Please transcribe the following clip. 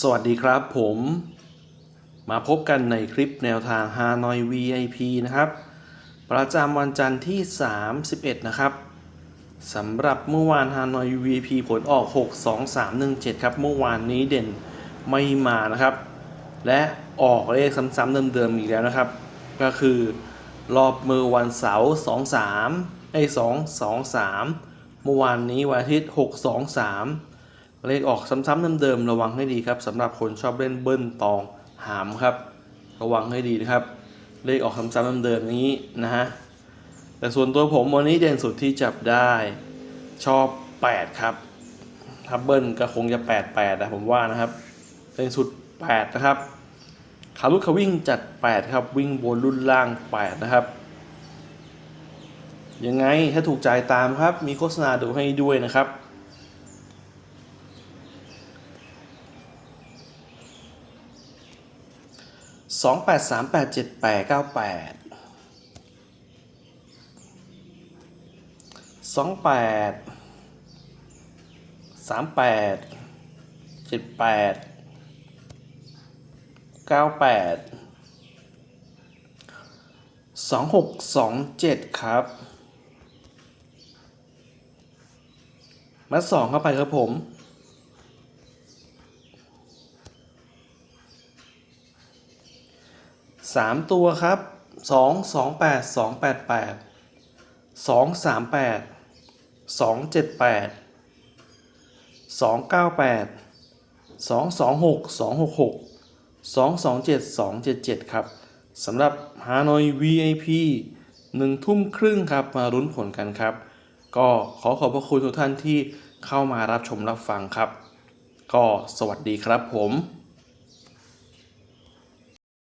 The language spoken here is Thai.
สวัสดีครับผมมาพบกันในคลิปแนวทาง Hanoi VIP นะครับ ประจำวันจันทร์ที่ 31 นะครับสำหรับเมื่อวาน Hanoi VIP ผลออก 6 2 3 1 7 ครับ เมื่อวานนี้เด่นไม่มานะครับ และออกเลขซ้ำๆเดิมๆอีกแล้วนะครับ ก็คือรอบมือวันเสาร์2 3ไอ้2 2 3 เมื่อวานนี้วันอาทิตย์ 6 2 3 เลขออกซ้ำๆเดิมๆระวังให้ดีครับสำหรับคนชอบเล่นเบิ้ลตองหามครับ ระวังให้ดีนะครับ เลขออกซ้ำๆเดิมๆนี้นะฮะแต่ส่วนตัวผมวันนี้เด่นสุดที่จับได้ชอบ 8 ครับถ้าเบิ้ลก็คงจะ 8 8นะผมว่านะครับเด่นสุด 8 นะครับขาลุกเขาวิ่งจัด 8 ครับ วิ่งบนรุ่นล่าง 8 นะครับยังไงถ้าถูกใจตามครับมีโฆษณาดูให้ด้วยนะครับ สองแปดสามแปดเจ็ดแปดเก้าแปดสองแปดสามแปดเจ็ดแปดเก้าแปดสองหกสองเจ็ดครับมาสองเข้าไปครับผม สามตัวครับสองสองแปดสองแปดแปดสองสามแปดสองเจ็ดแปดสองเก้าแปดสองสองหกสองหกหกสองสองเจ็ดสองเจ็ดเจ็ดครับสำหรับฮานอย VIP หนึ่งทุ่มครึ่งครับมารุ้นผลกันครับ ก็ขอขอบพระคุณทุกท่านที่เข้ามารับชมรับฟังครับ ก็สวัสดีครับผม